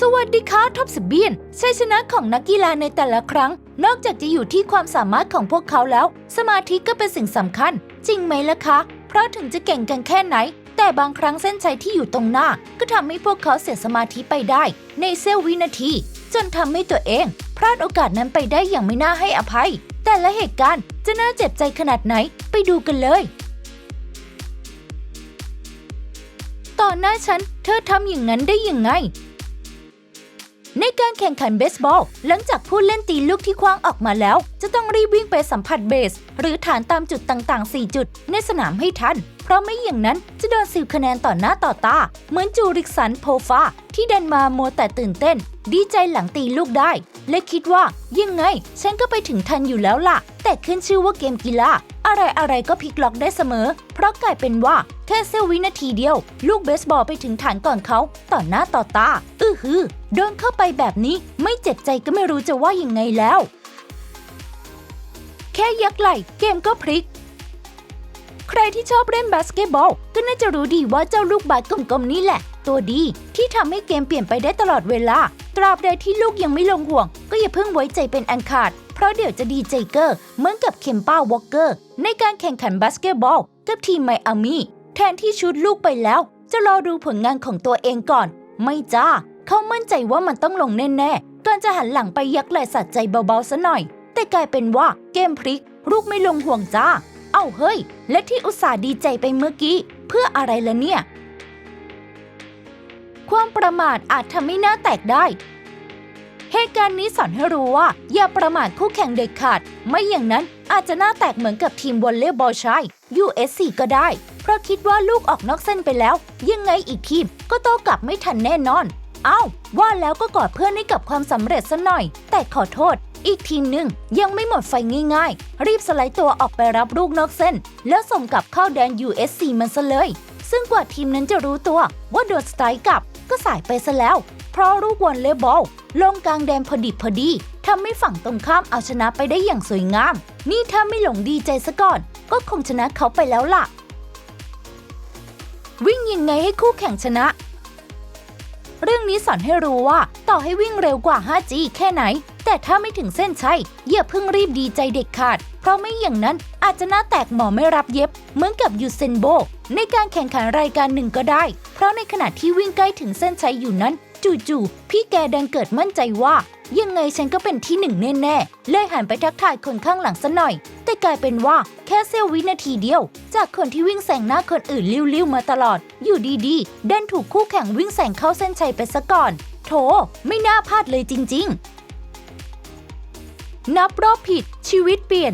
สวัสดีค่ะท็อปสเบียนชัยชนะของนักกีฬาในแต่ละครั้ง นอกจากจะอยู่ที่ความสามารถของพวกเขาแล้ว สมาธิก็เป็นสิ่งสำคัญ จริงไหมล่ะคะ เพราะถึงจะเก่งกันแค่ไหน แต่บางครั้งเส้นชัยที่อยู่ตรงหน้า ก็ทำให้พวกเขาเสียสมาธิไปได้ ในเสี้ยววินาที จนทำให้ตัวเองพลาดโอกาสนั้นไปได้อย่างไม่น่าให้อภัย แต่ละเหตุการณ์จะน่าเจ็บใจขนาดไหนไปดูกันเลย ต่อหน้าฉันเธอทำอย่างนั้นได้ยังไง ในการแข่งขันเบสบอล หลังจากผู้เล่นตีลูกที่คว้างออกมาแล้ว จะต้องรีบวิ่งไปสัมผัสเบส หรือฐานตามจุดต่างๆ 4 จุด ในสนามให้ทัน เพราะไม่อย่างนั้นจะโดนสิวคะแนนต่อหน้าต่อตา เหมือนจูริกสันโพฟา ที่เดินมาโมวแต่ตื่นเต้น ดีใจหลังตีลูกได้ และคิดว่ายังไง ฉันก็ไปถึงทันอยู่แล้วล่ะ แต่ขึ้นชื่อว่าเกมกีฬาอะไรอะไรๆก็พลิกล็อกได้เสมอ เพราะกลายเป็นว่าแค่เสี้ยววินาทีเดียว ลูกเบสบอลไปถึงฐานก่อนเขาต่อหน้าต่อตา อื้อหือโดนเข้าไปแบบนี้ไม่เจ็บใจก็ไม่รู้จะว่ายังไงแล้ว ค่ยักไหล่เกมก็พลิก ใครที่ชอบเล่นบาสเกตบอล ก็น่าจะรู้ดีว่าเจ้าลูกบาสกลมๆนี่แหละ ตัวดีที่ทำให้เกมเปลี่ยนไปได้ตลอดเวลา ตราบใดที่ลูกยังไม่ลงห่วง ก็อย่าเพิ่งไว้ใจเป็นอันขาด เพราะเดี๋ยวจะดีใจเกอร์เหมือนกับเคมป้าวอลเกอร์ ในการแข่งขันบาสเกตบอล กับทีมไมอามี่แทนที่ชุดลูกไปแล้ว จะรอดูผลงานของตัวเองก่อน ไม่จ้าเขามั่นใจว่ามันต้องลงแน่ๆก่อนจะหันหลังไปยักไหล่สัตว์ใจเบาๆซะหน่อย แต่กลายเป็นว่าเกมพลิกลูกไม่ลงห่วงจ้า เอ้าเฮ้ย และที่อุตส่าห์ดีใจไปเมื่อกี้ เพื่ออะไรล่ะเนี่ย ความประมาทอาจทำให้หน้าแตกได้เหตุการณ์นี้สอนให้รู้ว่า อย่าประมาทคู่แข่งเด็ดขาด ไม่อย่างนั้นอาจจะหน้าแตกเหมือนกับทีมวอลเลย์บอลชาย USC ก็ได้ เพราะคิดว่าลูกออกนอกเส้นไปแล้ว ยังไงอีกทีมก็โต้กลับไม่ทันแน่นอน เอ้า ว่าแล้วก็กอดเพื่อนให้กับความสำเร็จซะหน่อย แต่ขอโทษ อีกทีมหนึ่งยังไม่หมดไฟง่ายๆ รีบสไลด์ตัวออกไปรับลูกนอกเส้น แล้วส่งกลับเข้าแดน USC มันซะเลย ซึ่งกว่าทีมนั้นจะรู้ตัวว่าโดนสไตร์กลับก็สายไปซะแล้ว เพราะลูกวอลเลย์บอลลงกลางแดนพอดิบพอดีทำให้ฝั่งตรงข้ามเอาชนะไปได้อย่างสวยงาม นี่ถ้าไม่หลงดีใจซะก่อน ก็คงชนะเขาไปแล้วล่ะ วิ่งยังไงให้คู่แข่งชนะเรื่องนี้สอนให้รู้ว่าต่อให้วิ่งเร็วกว่า 5G แค่ไหน แต่ถ้าไม่ถึงเส้นชัยอย่าเพิ่งรีบดีใจเด็ดขาด เพราะไม่อย่างนั้นอาจจะหน้าแตกหมอไม่รับเย็บ เหมือนกับยูเซนโบ ในการแข่งขันรายการหนึ่งก็ได้ เพราะในขณะที่วิ่งใกล้ถึงเส้นชัยอยู่นั้น จู่ๆพี่แกดันเกิดมั่นใจว่า ยังไงฉันก็เป็นที่หนึ่งแน่ๆเลยหันไปทักทายคนข้างหลังซะหน่อย แต่กลายเป็นว่าแค่เสี้ยววินาทีเดียว จากคนที่วิ่งแซงหน้าคนอื่นลิ้วๆมาตลอด อยู่ดีๆดันถูกคู่แข่งวิ่งแซงเข้าเส้นชัยไปซะก่อนโถ ไม่น่าพลาดเลยจริง ๆ นับรอบผิดชีวิตเปลี่ยน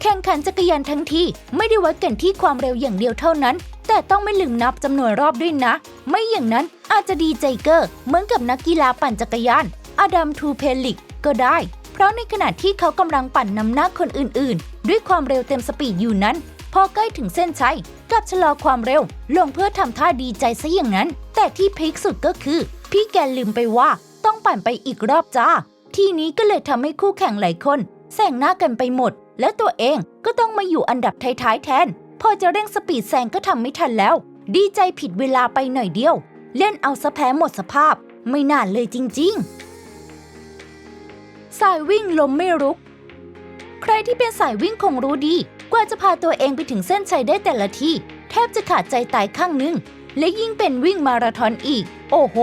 แข่งขันจักรยานทั้งทีไม่ได้วัดกันที่ความเร็วอย่างเดียวเท่านั้น แต่ต้องไม่ลืมนับจำนวนรอบด้วยนะ ไม่อย่างนั้นอาจจะดีใจเกอร์เหมือนกับนักกีฬาปั่นจักรยาน อดัมทูเพลิกก็ได้ เพราะในขณะที่เขากำลังปั่นนำหน้าคนอื่นๆ ด้วยความเร็วเต็มสปีดอยู่นั้นพอใกล้ถึงเส้นชัยกลับชะลอความเร็ว ลงเพื่อทำท่าดีใจซะอย่างนั้น แต่ที่พีคสุดก็คือ พี่แกลืมไปว่าต้องปั่นไปอีกรอบจ้า ทีนี้ก็เลยทำให้คู่แข่งหลายคนแซงหน้ากันไปหมด และตัวเองก็ต้องมาอยู่อันดับท้ายๆแทน พอจะเร่งสปีดแซงก็ทำไม่ทันแล้ว ดีใจผิดเวลาไปหน่อยเดียว เล่นเอาสะแพ้หมดสภาพ ไม่น่าเลยจริงๆ สายวิ่งลมไม่รุก ใครที่เป็นสายวิ่งคงรู้ดี กว่าจะพาตัวเองไปถึงเส้นชัยได้แต่ละที่ แทบจะขาดใจตายข้างหนึง และยิ่งเป็นวิ่งมาราธอนอีก โอ้โห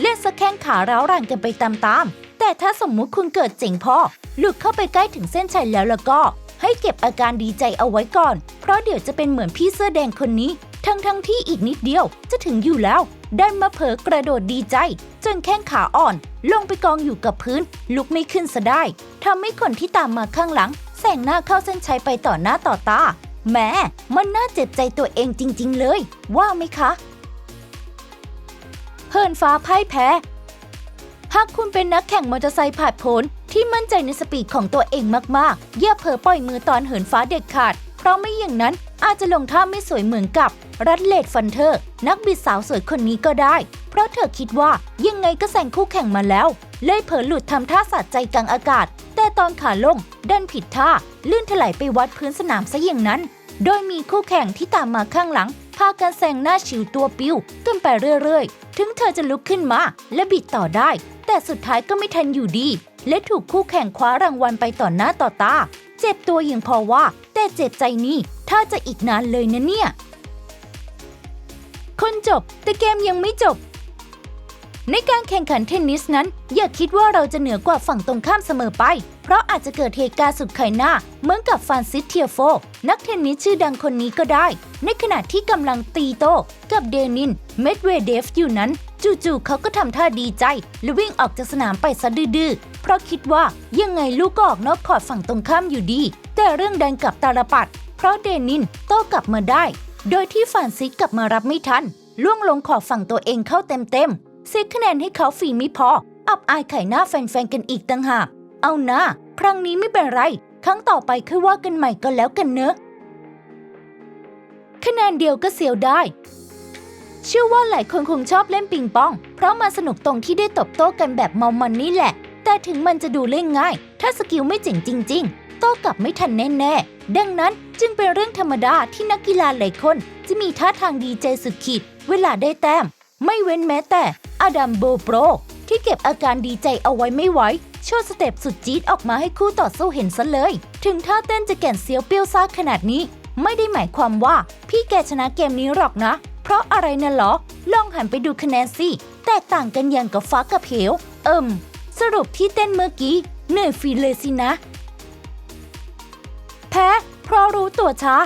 เล่นสะแข้งขาร้าวรานกันไปตามๆ แต่ถ้าสมมุติคุณเกิดเจ๋งพอหลุดเข้าไปใกล้ถึงเส้นชัยแล้วแล้วก็ ให้เก็บอาการดีใจเอาไว้ก่อน เพราะเดี๋ยวจะเป็นเหมือนพี่เสื้อแดงคนนี้ ทั้งทั้งที่อีกนิดเดียวจะถึงอยู่แล้วดันมาเผลอกระโดดดีใจ จนแข้งขาอ่อน ลงไปกองอยู่กับพื้น ลุกไม่ขึ้นซะได้ทำให้คนที่ตามมาข้างหลังแซงหน้าเข้าเส้นชัยไปต่อหน้าต่อตาแม้มันน่าเจ็บใจตัวเองจริง ๆ เลย ว่าไหมคะเฮินฟ้าพ่ายแพ้ หากคุณเป็นนักแข่งมอเตอร์ไซค์ผ่านผลที่มั่นใจในสปีดของตัวเองมากๆ อย่าเผลอปล่อยมือตอนเหินฟ้าเด็ดขาด เพราะไม่อย่างนั้นอาจจะลงท่าไม่สวยเหมือนกับรัดเลดฟันเธอร์ นักบิดสาวสวยคนนี้ก็ได้ เพราะเธอคิดว่ายังไงก็แซงคู่แข่งมาแล้ว เลยเผลอหลุดทำท่าสะใจกลางอากาศ แต่ตอนขาลงดันผิดท่า ลื่นถลายไปวัดพื้นสนามซะอย่างนั้น โดยมีคู่แข่งที่ตามมาข้างหลังพากันแซงหน้าชิวตัวปิ้วกันไปเรื่อยๆ ถึงเธอจะลุกขึ้นมาและบิดต่อได้ แต่สุดท้ายก็ไม่ทันอยู่ดี และถูกคู่แข่งคว้ารางวัลไปต่อหน้าต่อตา เจ็บตัวอย่างพอว่า แต่เจ็บใจนี่ถ้าจะอีกนานเลยนะเนี่ย คนจบ แต่เกมยังไม่จบ ในการแข่งขันเทนนิสนั้น อย่าคิดว่าเราจะเหนือกว่าฝั่งตรงข้ามเสมอไป เพราะอาจจะเกิดเหตุการณ์สุดไขหน้า เหมือนกับฟานซิสเทียโฟ นักเทนนิสชื่อดังคนนี้ก็ได้ ในขณะที่กำลังตีโต้ กับเดนิน เมดเวเดฟอยู่นั้น จู่ๆเขาก็ทำท่าดีใจ และวิ่งออกจากสนามไปซะดื้อๆเพราะคิดว่ายังไงลูกก็ออกนอกขอดฝั่งตรงข้ามอยู่ดี แต่เรื่องดันกับตาลปัด เพราะเดนินโต้กลับมาได้ โดยที่ฟรานซิสกลับมารับไม่ทันล่วงลงขอบฝั่งตัวเองเข้าเต็มๆเสียคะแนนให้เขาฟรีไม่พอ อับอายไข่หน้าแฟนๆกันอีกต่างหากเอานะครั้งนี้ไม่เป็นไร ครั้งต่อไปค่อยว่ากันใหม่ก็แล้วกันเนอะคะแนนเดียวก็เสียวได้ เชื่อว่าหลายคนคงชอบเล่นปิงปอง เพราะมันสนุกตรงที่ได้ตบโต้กันแบบเมามันนี่แหละ แต่ถึงมันจะดูเล่นง่าย ถ้าสกิลไม่เจ๋งจริง ๆ โต้กลับไม่ทันแน่ๆ ดังนั้นจึงเป็นเรื่องธรรมดาที่นักกีฬาหลายคน จะมีท่าทางดีใจสุดขีด เวลาได้แต้ม ไม่เว้นแม้แต่อดัมโบโปรที่เก็บอาการดีใจเอาไว้ไม่ไหวโชว์สเต็ปสุดจี๊ดออกมาให้คู่ต่อสู้เห็นซะเลย ถึงท่าเต้นจะแก่นเซียวเปรี้ยวซ่าขนาดนี้ ไม่ได้หมายความว่าพี่แกชนะเกมนี้หรอกนะ เพราะอะไรน่ะหรอ ลองหันไปดูคะแนนสิ แตกต่างกันอย่างกับฟ้ากับเหว เอิมสรุปที่เต้นเมื่อกี้เหนื่อยฟรีเลยสินะ แพ้ เพราะรู้ตัวช้า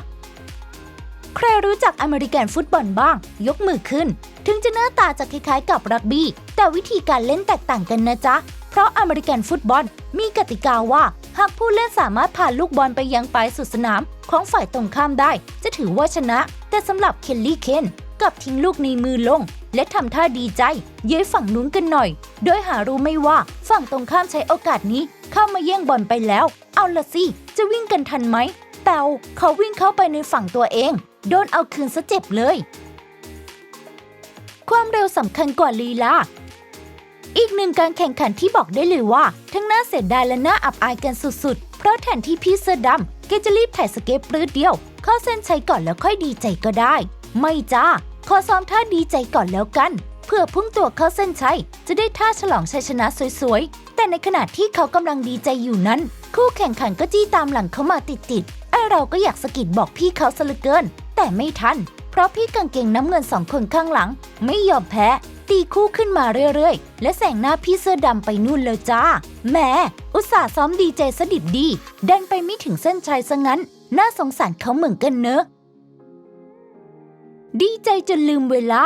ใครรู้จักอเมริกันฟุตบอลบ้าง ยกมือขึ้น ถึงจะหน้าตาจะคล้ายๆกับรักบี้ แต่วิธีการเล่นแตกต่างกันนะจ๊ะ เพราะอเมริกันฟุตบอลมีกติกาว่า หากผู้เล่นสามารถผ่านลูกบอลไปยังปลายสุดสนาม ของฝ่ายตรงข้ามได้ จะถือว่าชนะ แต่สำหรับเคลลี่เคน กับทิ้งลูกในมือลง และทำท่าดีใจ เย้ยฝั่งนู้นกันหน่อย โดยหารู้ไม่ว่าฝั่งตรงข้ามใช้โอกาสนี้ เข้ามาแย่งบอลไปแล้ว เอาละสิ จะวิ่งกันทันไหมแปวเขาวิ่งเข้าไปในฝั่งตัวเอง โดนเอาคืนซะเจ็บเลย ความเร็วสำคัญกว่าลีลาอีกหนึ่งการแข่งขันที่บอกได้เลยว่า ทั้งน่าเสียดายและน่าอับอายกันสุดๆ เพราะแทนที่พี่เสื้อดำแกจะรีบถ่ายสเก็ตปรื้ดเดียว เข้าเส้นชัยก่อนแล้วค่อยดีใจก็ได้ ไม่จ้า ขอซ้อมท่าดีใจก่อนแล้วกัน เพื่อพุ่งตัวเข้าเส้นชัย จะได้ท่าฉลองชัยชนะสวยๆ แต่ในขณะที่เขากำลังดีใจอยู่นั้น คู่แข่งขันก็จี้ตามหลังเขามาติดๆ ไอเราก็อยากสะกิดบอกพี่เขาซะเหลือเกิน แต่ไม่ทัน เพราะพี่กางเกงน้ำเงินสองคนข้างหลัง ไม่ยอมแพ้ ตีคู่ขึ้นมาเรื่อยๆ และแสงหน้าพี่เสื้อดำไปนู่นเลยจ้า แหม อุตส่าห์ซ้อมดีใจสดิบดี ดันไปไม่ถึงเส้นชัยซะงั้น น่าสงสารเขาเหมือนกันเนอะ ดีใจจนลืมเวลา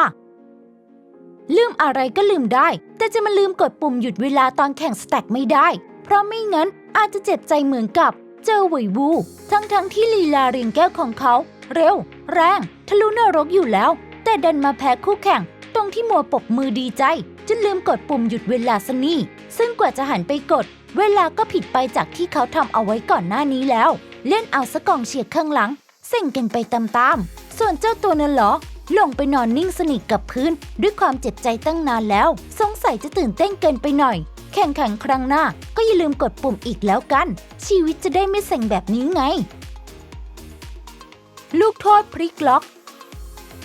ลืมอะไรก็ลืมได้ แต่จะมาลืมกดปุ่มหยุดเวลาตอนแข่งสแต็กไม่ได้ เพราะไม่งั้นอาจจะเจ็บใจเหมือนกับเจอไหววู ทั้งๆทที่ลีลาเรียงแก้วของเขา เร็ว แรง ทะลุนรกอยู่แล้ว แต่ดันมาแพ้คู่แข่ง ตรงที่มัวปกมือดีใจจนลืมกดปุ่มหยุดเวลาซะนี่ซึ่งกว่าจะหันไปกด เวลาก็ผิดไปจากที่เขาทำเอาไว้ก่อนหน้านี้แล้ว เล่นเอาสะกองเฉียดข้างหลังเซ็งกันไปตามๆ ส่วนเจ้าตัวนั้นเหรอ ลงไปนอนนิ่งสนิทกับพื้น ด้วยความเจ็บใจตั้งนานแล้ว สงสัยจะตื่นเต้นเกินไปหน่อย แข่งขันครั้งหน้า ก็อย่าลืมกดปุ่มอีกแล้วกัน ชีวิตจะได้ไม่เซ็งแบบนี้ไง ลูกโทษพลิกล็อก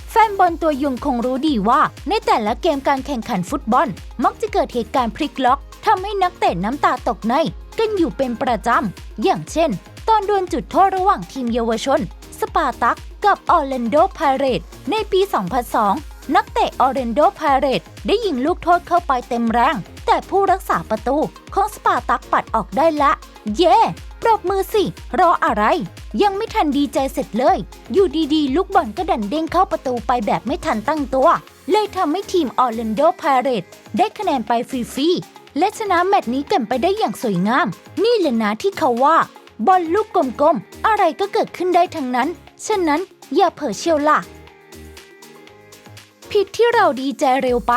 แฟนบอลตัวยงคงรู้ดีว่า ในแต่ละเกมการแข่งขันฟุตบอล มักจะเกิดเหตุการณ์พลิกล็อกทำให้นักเตะน้ำตาตกใน กันอยู่เป็นประจำ อย่างเช่น ตอนดวลจุดโทษระหว่างทีมเยาวชน สปาตัก กับออร์แลนโดพาเรตในปี 2002 นักเตะออร์แลนโดพาเรตได้ยิงลูกโทษเข้าไปเต็มแรง แต่ผู้รักษาประตูของสปาตักปัดออกได้ละ เย่ปรบมือสิ รออะไร ยังไม่ทันดีใจเสร็จเลย อยู่ดีๆ ลูกบอลก็ดันเด้งเข้าประตูไปแบบไม่ทันตั้งตัว เลยทำให้ทีมออร์แลนโดพาเรตได้คะแนนไปฟรีๆและชนะแมตช์นี้กันไปได้อย่างสวยงาม นี่แหละนะที่เขาว่าบอลลูกกลมๆ อะไรก็เกิดขึ้นได้ทั้งนั้น ฉะนั้น อย่าเผลอเชียวล่ะ ผิดที่เราดีใจเร็วไป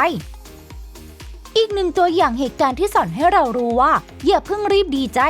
อีกหนึ่งตัวอย่างเหตุการณ์ที่สอนให้เรารู้ว่า อย่าเพิ่งรีบดีใจ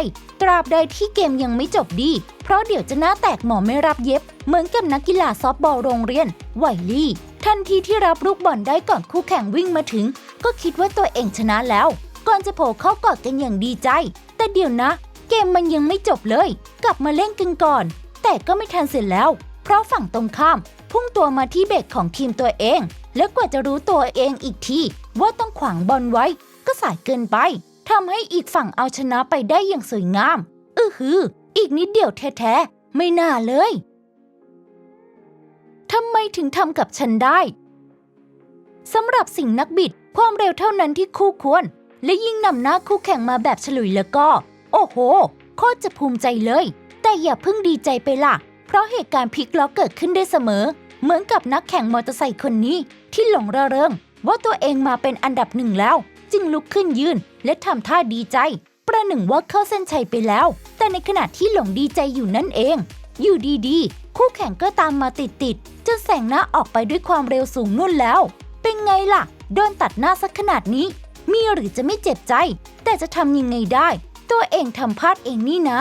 ตราบใดที่เกมยังไม่จบดี เพราะเดี๋ยวจะหน้าแตกหมอไม่รับเย็บ เหมือนกับนักกีฬาซอฟต์บอลโรงเรียนไวลี่ทันทีที่รับลูกบอลได้ก่อนคู่แข่งวิ่งมาถึง ก็คิดว่าตัวเองชนะแล้ว ก่อนจะโผล่เข้ากอดกันอย่างดีใจ แต่เดี๋ยวนะ เกมมันยังไม่จบเลย กลับมาเล่นกันก่อน แต่ก็ไม่ทันเสร็จแล้ว เพราะฝั่งตรงข้าม พุ่งตัวมาที่เบรกของทีมตัวเอง แล้วกว่าจะรู้ตัวเองอีกที ว่าต้องขวางบอลไว้ ก็สายเกินไปทำให้อีกฝั่งเอาชนะไปได้อย่างสวยงาม อือหือ อีกนิดเดียวแท้ๆ ไม่น่าเลยทำไมถึงทำกับฉันได้สำหรับสิ่งนักบิด ความเร็วเท่านั้นที่คู่ควร และยิ่งนำหน้าคู่แข่งมาแบบฉลุยแล้วก็ โอ้โห โคตรจะภูมิใจเลย แต่อย่าเพิ่งดีใจไปล่ะ เพราะเหตุการณ์พลิกล็อกเกิดขึ้นได้เสมอ เหมือนกับนักแข่งมอเตอร์ไซค์คนนี้ ที่หลงระเริง ว่าตัวเองมาเป็นอันดับหนึ่งแล้ว จึงลุกขึ้นยืน และทำท่าดีใจ ประหนึ่งว่าเข้าเส้นชัยไปแล้ว แต่ในขณะที่หลงดีใจอยู่นั่นเอง อยู่ดีๆ คู่แข่งก็ตามมาติดๆจนแสงหน้าออกไปด้วยความเร็วสูงนุ่นแล้ว เป็นไงล่ะโดนตัดหน้าสักขนาดนี้ มีหรือจะไม่เจ็บใจ แต่จะทำยังไงได้ ตัวเองทำพลาดเองนี่นะ